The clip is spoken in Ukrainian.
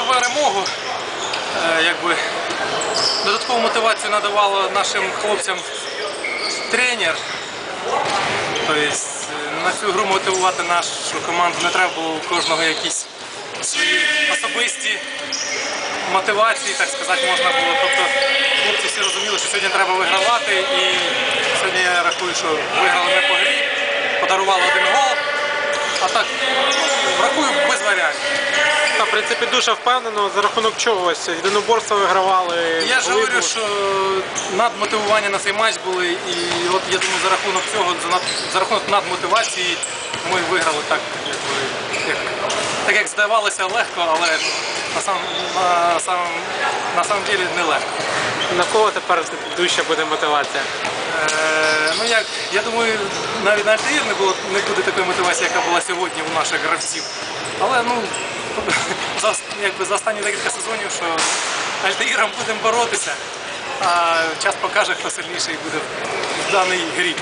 перемогу. Е, Якби додаткову мотивацію надавало нашим хлопцям тренер. Тобто на цю гру мотивувати нашу команду не треба було у кожного якісь свої особисті мотивації, так сказати, можна було. Тобто хлопці всі розуміли, що сьогодні треба вигравати. І сьогодні я рахую, що виграли ми по грі, подарували один гол. А так, рахую без варіантів. Принципі, дуже впевнено, за рахунок чого ось єдиноборство вигравали. Я ж говорю, що надмотивування на цей матч були, і от я думаю, за рахунок цього, за, над- за рахунок надмотивації ми виграли так, як, так як здавалося легко, але на сам, на, сам, на самом деле не легко. На кого тепер дужча буде мотивація? Е, ну як, я думаю, навіть на Альтаїр не, було, не буде такої мотивації, яка була сьогодні у наших гравців. Але ну, за, якби, за останні декілька сезонів, що Альтаїром будемо боротися, а час покаже, хто сильніший буде в даній грі.